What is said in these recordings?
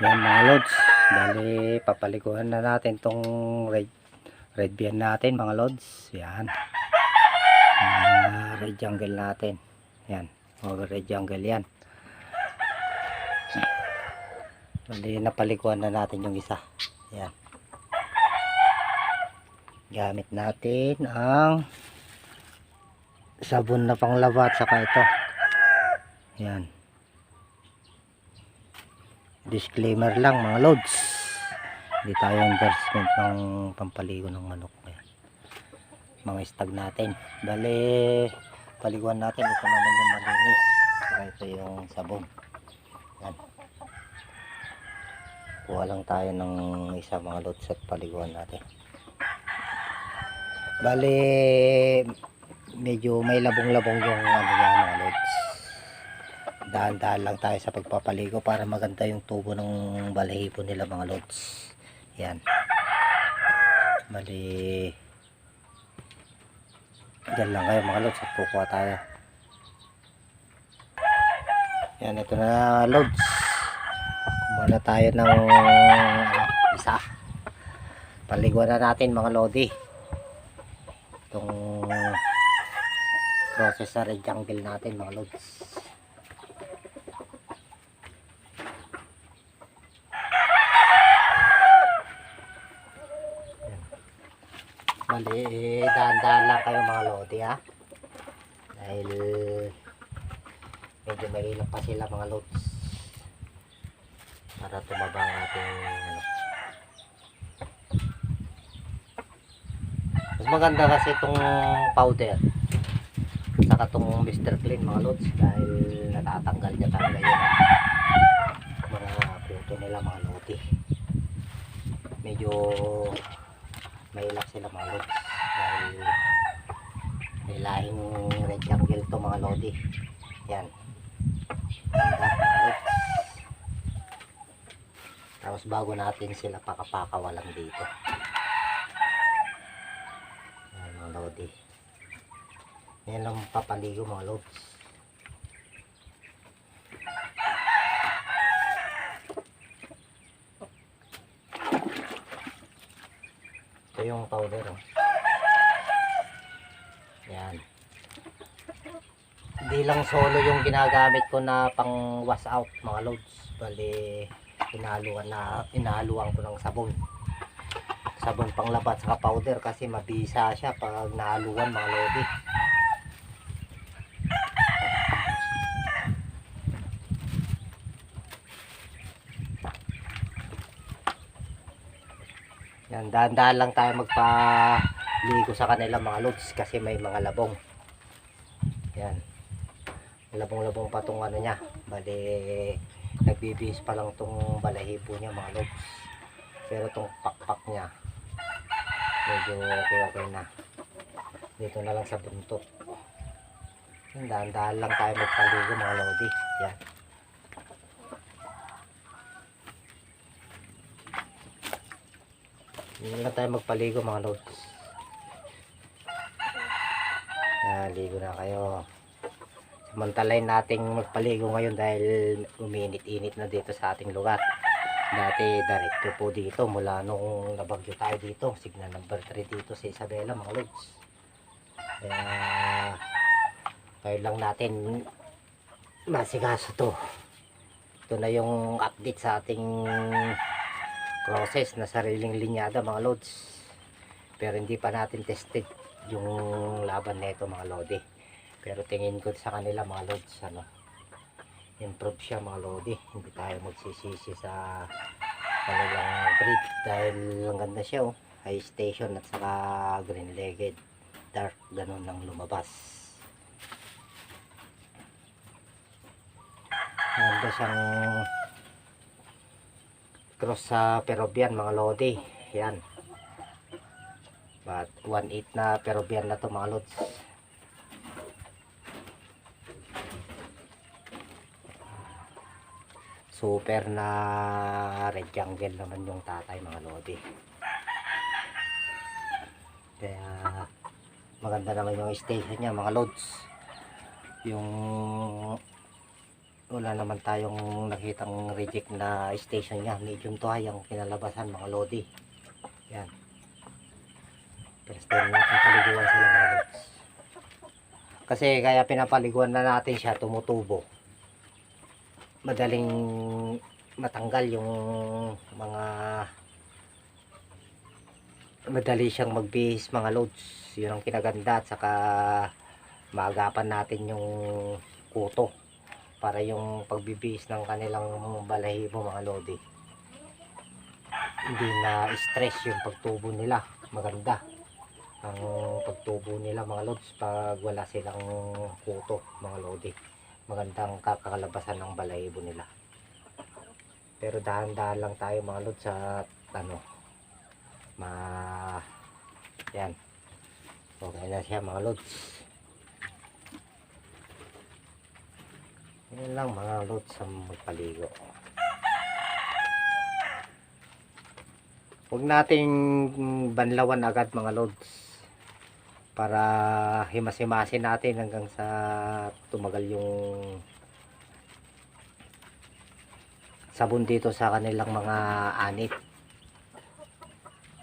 Yan mga lods. Bali, papaliguan na natin tong red, red bean natin mga lods. Yan. Ah, red jungle natin. Yan. O, red jungle yan. Bali, napaliguan na natin yung isa. Yan. Gamit natin ang sabon na panglaba at saka ito. Yan. Disclaimer lang mga lods. Hindi tayo endorsement ng pampaligo ng manok. Ayan. Mga stag natin. Bale, paliguan natin. Ito naman yung malinis. Saka yung sabon. Yan. Kuha lang tayo ng isa mga lods at paliguan natin. Bale, medyo may labong-labong yung ano yan dahan-dahan lang tayo sa pagpapaligo para maganda yung tubo ng balahibo nila mga lods. Yan. Bali. Dyan lang kayo mga lods at kukuha tayo. Yan ito na lods. Muna tayo ng ano, isa. Paliguan na natin mga lodi. Itong processor jungle natin mga lods Mali, eh, dahan-dahan lang kayo mga lodi ha. Dahil medyo mahirap pa sila mga lods. Para tumaba ang ating ano. Mas maganda kasi itong powder. Saka itong Mr. Clean mga lods dahil natatanggal niya talaga yun mga puto nila mga lodi. Medyo mahilap sila mga lods. Dahil may lahing red jungle to mga lodi. Yan. Ganda, tapos bago natin sila pakapakawalan dito. Yan mga lodi. Yan lang papaligo mga lods Ito yung powder. Oh. Yan. Hindi lang solo yung ginagamit ko na pang wash out mga loads. Bali, inaluan na, inaluan ko ng sabon. Sabon pang labat sa powder kasi mabisa siya pag nahaluan mga lodi. Yan, dahan-dahan lang tayo magpaligo sa kanila mga lods kasi may mga labong. Yan. Labong-labong pa tong ano niya. Bali, nagbibihis pa lang tong balahibo niya mga lods. Pero tong pakpak niya, medyo okay-okay na. Dito na lang sa buntot. Dahan-dahan lang tayo magpaligo mga lodi. Yan. Hindi na tayo magpaligo mga lods. Yan, ligo na kayo. Samantalayin nating magpaligo ngayon dahil uminit-init na dito sa ating lugar. Dati diretso po dito mula nung nabagyo tayo dito. Signal number 3 dito sa Isabela mga lods. Kaya kayo lang natin masikaso to. Ito na yung update sa ating process na sariling linyada mga loads pero hindi pa natin tested yung laban nito mga lodi. Pero tingin ko sa kanila mga loads ano improve siya mga lodi. Hindi tayo magsisisi sa kanilang breed dahil ang ganda siya oh. High station at saka green legged dark ganun lang lumabas. Ganda siyang cross sa Peruvian mga lodi. Yan. But 1.8 na Peruvian na to mga lods. Super na red jungle naman yung tatay mga lodi. Kaya maganda naman yung station niya mga lods. Yung wala naman tayong nakitang reject na station niya. Medium to high ang kinalabasan mga lodi. Yan. First time natin paliguan sila mga. Kasi kaya pinapaliguan na natin siya tumutubo. Madaling matanggal yung mga madali siyang magbihis mga loads. Yun ang kinaganda at saka maagapan natin yung kuto para yung pagbibihis ng kanilang balahibo mga lodi. Hindi na stress yung pagtubo nila. Maganda ang pagtubo nila mga lods pag wala silang kuto mga lodi. Magandang kakalabasan ng balahibo nila. Pero dahan-dahan lang tayo mga lods sa ano ma yan. Okay na siya mga lods Yan lang mga lods sa magpaligo. Huwag nating banlawan agad mga lods para himas-himasin natin hanggang sa tumagal yung sabon dito sa kanilang mga anit.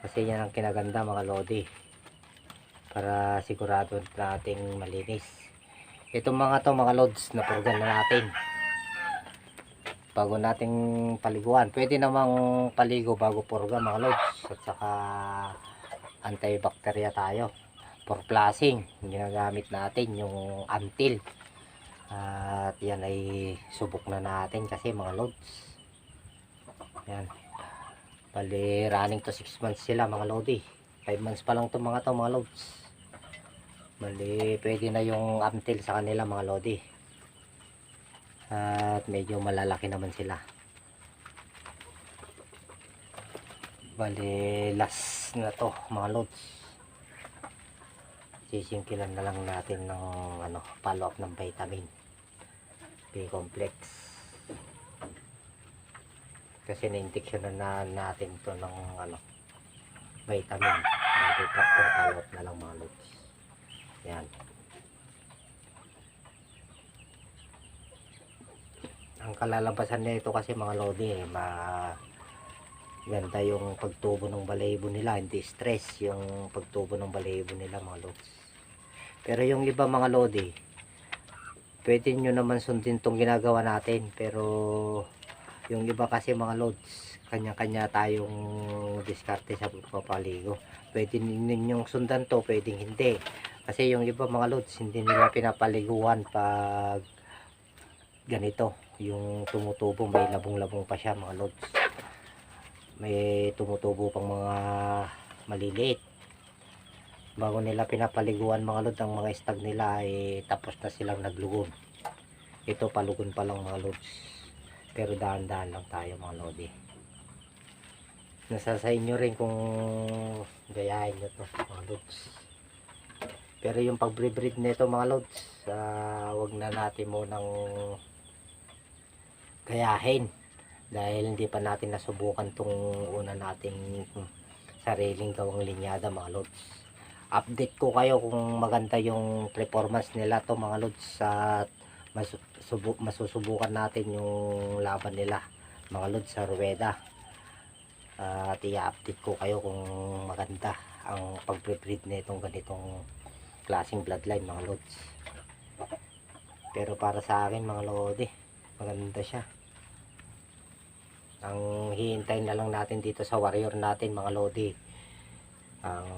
Kasi yan ang kinaganda mga lodi para sigurado nating malinis. Itong mga to mga loads na purgan na natin. Bago nating paliguan. Pwede namang paligo bago purga mga loads. At saka antibacteria tayo. For flushing. Ginagamit natin yung antil. At yan ay subok na natin kasi mga loads. Yan. Bali running to 6 months sila mga lodi. 5 months pa lang to mga to mga loads. Bali, pwede na yung amtil sa kanila mga lodi. At medyo malalaki naman sila. Bali, last na to mga lods. Sisingkilan na lang natin ng ano, follow up ng vitamin. B-complex. Kasi na-injection na natin to ng ano, vitamin. Bali, follow up na lang mga lods. Yan. Ang kalalabasan nito kasi mga lodi eh, ma ganda yung pagtubo ng balahibo nila, hindi stress yung pagtubo ng balahibo nila mga lods. Pero yung iba mga lodi, pwede nyo naman sundin tong ginagawa natin, pero yung iba kasi mga lods, kanya-kanya tayong diskarte sa pagpapaligo. Pwede ninyong sundan to, pwedeng hindi. Kasi yung iba mga lods, hindi nila pinapaliguan pag ganito. Yung tumutubo, may labong-labong pa siya mga lods. May tumutubo pang mga maliliit. Bago nila pinapaliguan mga lods, ang mga stag nila ay tapos na silang naglugon. Ito palugon pa lang mga lods. Pero dahan-dahan lang tayo mga lodi. Nasa sa inyo rin kung gayahin nyo to mga lods. Pero yung pag-breed nito mga lods, ah, wag na natin munang gayahin dahil hindi pa natin nasubukan tong una nating sariling gawang linyada mga lods. Update ko kayo kung maganda yung performance nila to mga lods at mas, subu- masusubukan natin yung laban nila mga lods sa Rueda. At i-update ko kayo kung maganda ang pag-breed nitong ganitong klaseng bloodline mga lods. Pero para sa akin mga lodi maganda siya. Ang hihintay na lang natin dito sa warrior natin mga lodi ang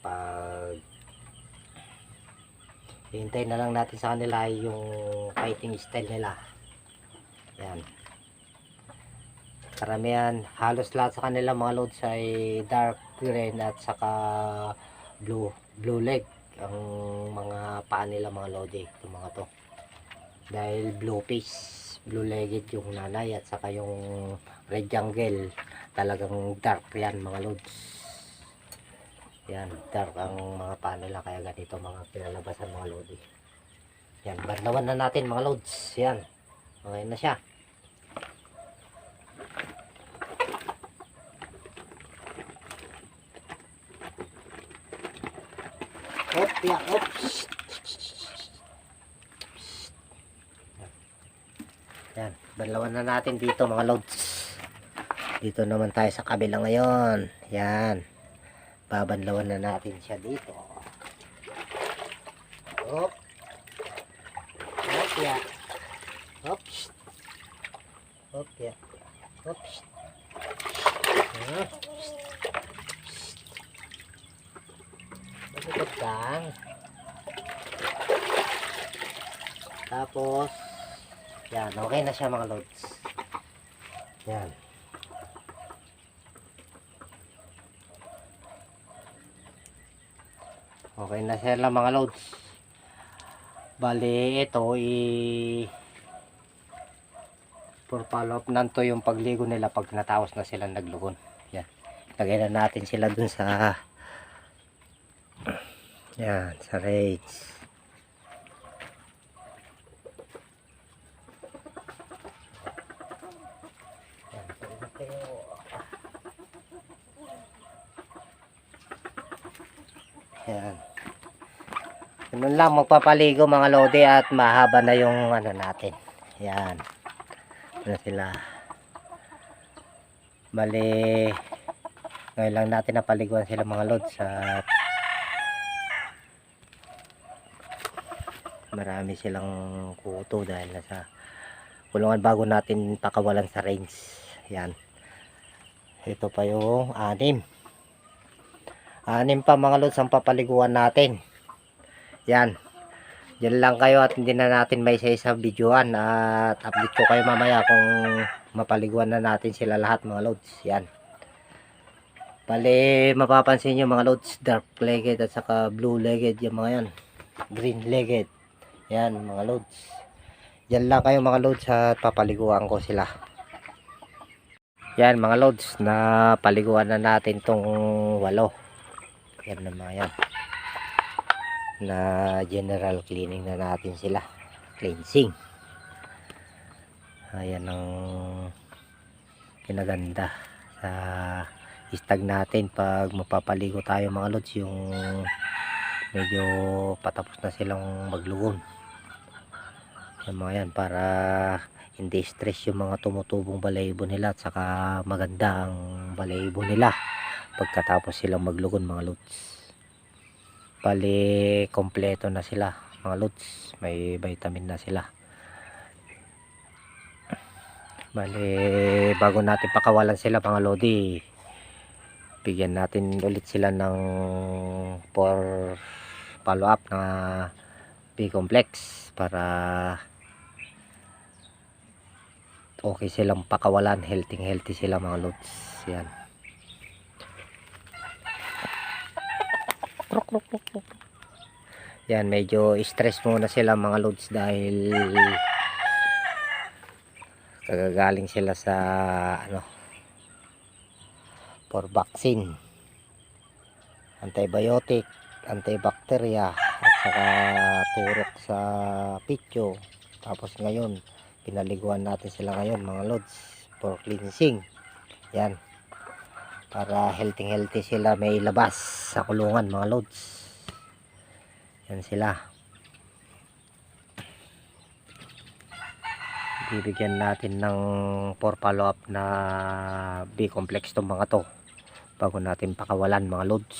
pag hihintay na lang natin sa kanila yung fighting style nila. Yan karamihan halos lahat sa kanila mga loads ay dark green at saka blue blue leg ang mga paa nila mga lodi itong mga to. Dahil blue face blue legged yung nanay at saka yung red jungle. Talagang dark yan mga lods yan dark ang mga paa nila kaya ganito mga pinalabasan mga lodi yan banlawan na natin mga lods yan okay na siya Hop, ya, hop. Banlawan na natin dito mga loads. Dito naman tayo sa kabila ngayon. Yan. Babanlawan na natin siya dito. Siya mga loads. Yan. Okay na sila mga loads. Bali, ito i for follow up nanto yung pagligo nila pag natapos na sila naglugon. Yan. Lagay na natin sila dun sa yan, sa raids. Yan, pwede kayo. Yan. Ganun lang magpapaligo mga lodi at mahaba na yung ano natin. Yan. Ano sila. Bali ngayon lang natin napaliguan sila mga lods at marami silang kuto dahil nasa kulungan bago natin pakawalan sa range. Yan. Ito pa yung anim. Anim pa mga lods ang papaliguan natin. Yan. Diyan lang kayo at hindi na natin may isa-isa videoan at update ko kayo mamaya kung mapaliguan na natin sila lahat mga loads. Yan. Bali, mapapansin nyo mga loads, dark legged at saka blue legged yung mga yan. Green legged. Yan mga loads. Diyan lang kayo mga loads at papaliguan ko sila. Yan mga loads, na paliguan na natin tong walo. Yan na mga yan na general cleaning na natin sila. Cleansing. Ayan ang kinaganda sa istag natin pag mapapaligo tayo mga lods yung medyo patapos na silang maglugon. Yung mga yan para hindi stress yung mga tumutubong balaybo nila at saka maganda ang balaybo nila pagkatapos silang maglugon mga lods Bali, kompleto na sila mga lods. May vitamin na sila. Bali, bago natin pakawalan sila mga lodi, bigyan natin ulit sila ng for follow up na B-complex para okay silang pakawalan healthy healthy sila mga lods yan Krok, krok, krok, krok. Yan, medyo stress muna sila mga loads dahil kagagaling sila sa ano for vaccine. Antibiotic antibacteria at saka turok sa pityo. Tapos ngayon pinaliguan natin sila ngayon mga loads for cleansing. Yan para healthy healthy sila may labas sa kulungan mga loads. Yan sila. Bibigyan natin ng for follow up na B-complex tong mga to bago natin pakawalan mga loads.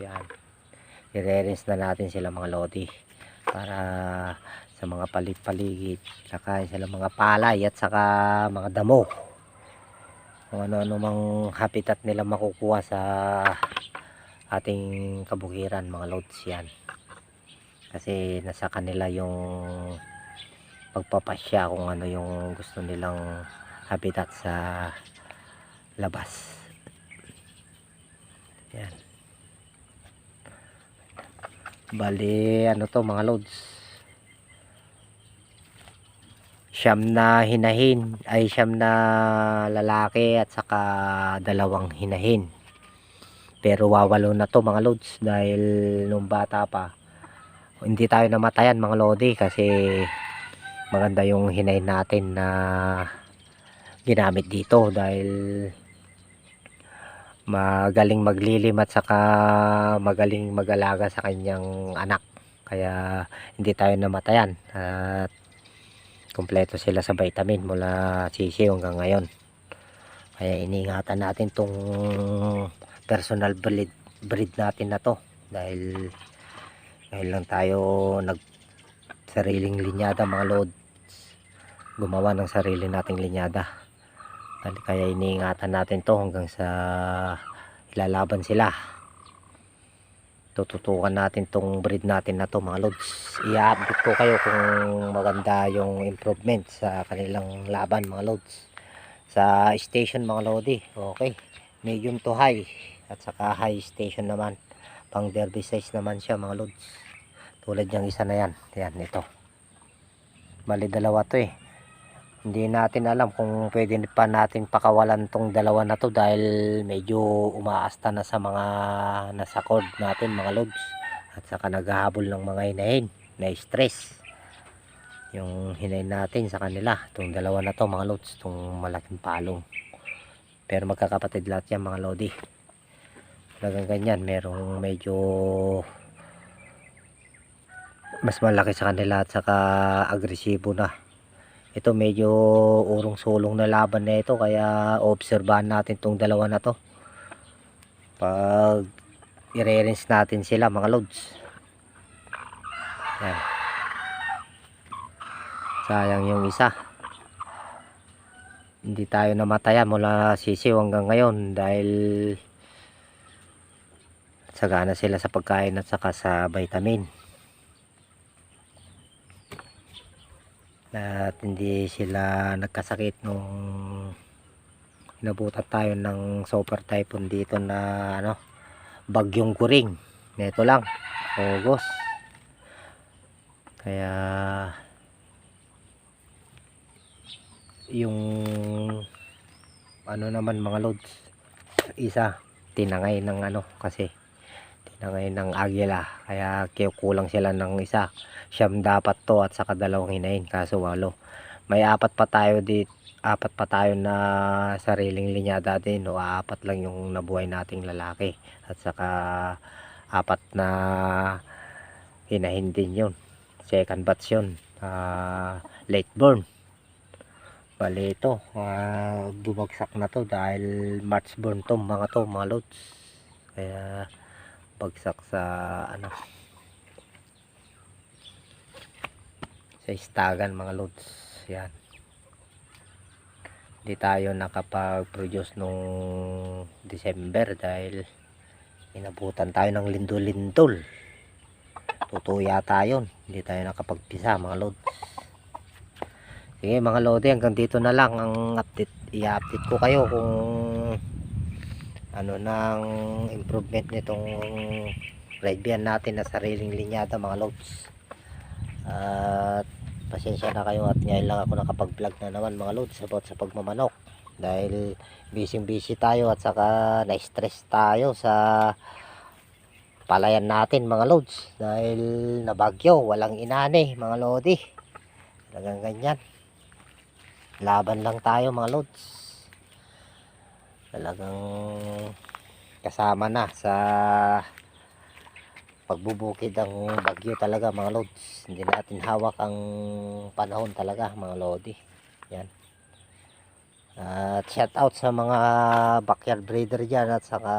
Yan. I-rinse na natin sila mga lodi para sa mga palit-paligid saka sila mga palay at saka mga damo kung ano-ano mang habitat nila makukuha sa ating kabukiran mga loads yan. Kasi nasa kanila yung pagpapasya kung ano yung gusto nilang habitat sa labas. Yan. Bali ano to mga loads siyam na hinahin ay siyam na lalaki at saka dalawang hinahin. Pero wawalo na to mga loads dahil nung bata pa hindi tayo namatayan mga lodi kasi maganda yung hinahin natin na ginamit dito dahil magaling maglilim at saka magaling mag-alaga sa kanyang anak. Kaya hindi tayo namatayan at kompleto sila sa vitamin mula sisiw hanggang ngayon. Kaya iningatan natin tong personal breed, breed natin na to. Dahil ngayon lang tayo nag sariling linyada mga lods. Gumawa ng sarili nating linyada. Kaya iniingatan natin to hanggang sa ilalaban sila tututukan natin tong breed natin na to mga lods. I-update ko kayo kung maganda yung improvement sa kanilang laban mga lods. Sa station mga lodi okay. Medium to high at saka high station naman. Pang derby size naman siya mga lods. Tulad yung isa na yan. Yan ito. Mali dalawa to eh hindi natin alam kung pwede pa natin pakawalan tong dalawa na to dahil medyo umaasta na sa mga nasa cord natin mga lods at saka naghahabol ng mga hinahin na stress yung hinahin natin sa kanila itong dalawa na to mga lods itong malaking palong. Pero magkakapatid lahat yan mga lodi. Talagang ganyan merong medyo mas malaki sa kanila at saka agresibo na ito medyo urong sulong na laban na ito kaya obserbahan natin tong dalawa na to. Pag i-rinse natin sila mga lods. Yan. Sayang yung isa. Hindi tayo namatayan mula sisiw hanggang ngayon dahil sagana sila sa pagkain at saka sa vitamin at hindi sila nagkasakit nung inabutan tayo ng super typhoon dito na ano bagyong kuring. Nito lang August. Kaya yung ano naman mga loads isa tinangay ng ano kasi tinangay ng agila kaya kulang sila ng isa. Siyam dapat to at saka dalawang hinain. Kaso walo. May apat pa tayo dito apat pa tayo na sariling linyada din. O apat lang yung nabuhay nating lalaki. At saka apat na hinahin din yun. Second batch yun. Ah, late born. Bali ito ah, bumagsak na to dahil March born to mga to mga loads. Kaya bagsak sa ano sa istagan mga loads yan. Hindi tayo nakapag-produce nung December dahil inabutan tayo ng lindol-lindol. Totoo yata yun. Hindi tayo nakapagpisa mga loads sige mga lodi hanggang dito na lang ang update. I-update ko kayo kung ano ng improvement nitong Redbian natin na sariling linyada mga loads at pasensya na kayo at ngayon lang ako nakapag vlog na naman mga loads about sa pagmamanok. Dahil busy busy tayo at saka na stress tayo sa palayan natin mga loads dahil nabagyo walang inani mga lodi. Talagang ganyan. Laban lang tayo mga loads talagang kasama na sa pagbubukid ang bagyo talaga mga loads hindi natin hawak ang panahon talaga mga lodi. Yan. At shout out sa mga backyard breeder dyan at saka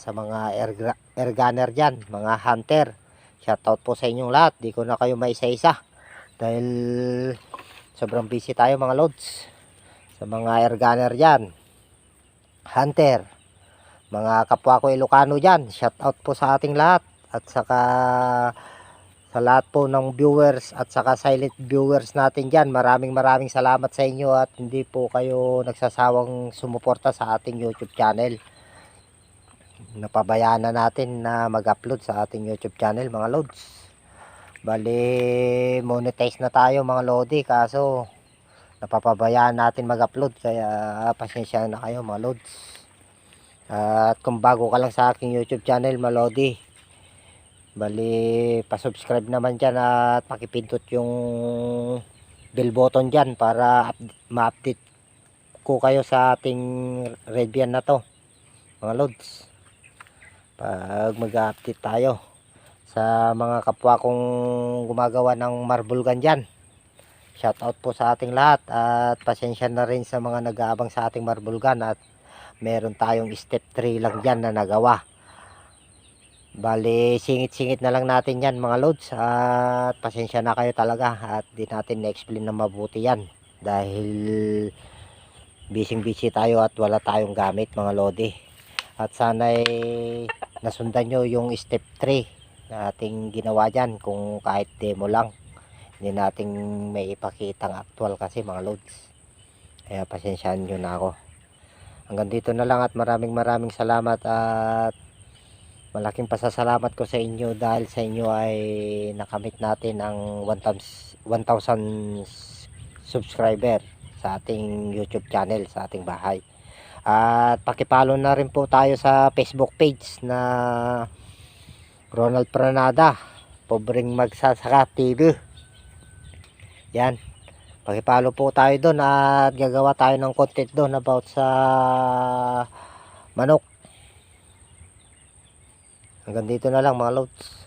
sa mga air, air gunner dyan mga hunter. Shout out po sa inyong lahat. Di ko na kayo maisa-isa. Dahil sobrang busy tayo mga loads sa mga air gunner dyan hunter. Mga kapwa ko Ilocano dyan shout out po sa ating lahat. At saka sa lahat po ng viewers at saka silent viewers natin dyan maraming maraming salamat sa inyo at hindi po kayo nagsasawang sumuporta sa ating youtube channel. Napabayaan na natin na mag-upload sa ating youtube channel mga loads. Bali monetize na tayo mga lodi kaso napapabayaan natin mag-upload kaya pasensya na kayo mga loads at kung bago ka lang sa aking youtube channel malodi bali pa-subscribe naman dyan at pakipindot yung bell button dyan para up- ma-update ko kayo sa ating Redbian na to mga loads pag mag-update tayo sa mga kapwa kong gumagawa ng marble gun dyan Shout out po sa ating lahat at pasensya na rin sa mga nag-aabang sa ating marble gun at meron tayong step 3 lang dyan na nagawa. Bali, singit-singit na lang natin yan mga loads at pasensya na kayo talaga at di natin na-explain na mabuti yan dahil busy-busy tayo at wala tayong gamit mga lodi. At sana'y nasundan nyo yung step 3 na ating ginawa dyan kung kahit demo lang. Hindi natin may ipakitang actual kasi mga loads. Kaya pasensyaan nyo na ako. Hanggang dito na lang at maraming maraming salamat at malaking pasasalamat ko sa inyo dahil sa inyo ay nakamit natin ang 1,000 1,000 subscriber sa ating YouTube channel sa ating bahay. At pakipalo na rin po tayo sa Facebook page na Ronald Pranada, Pobreng Magsasaka TV. Yan. Pakipalo po tayo doon at gagawa tayo ng content doon about sa manok. Hanggang dito na lang mga loads.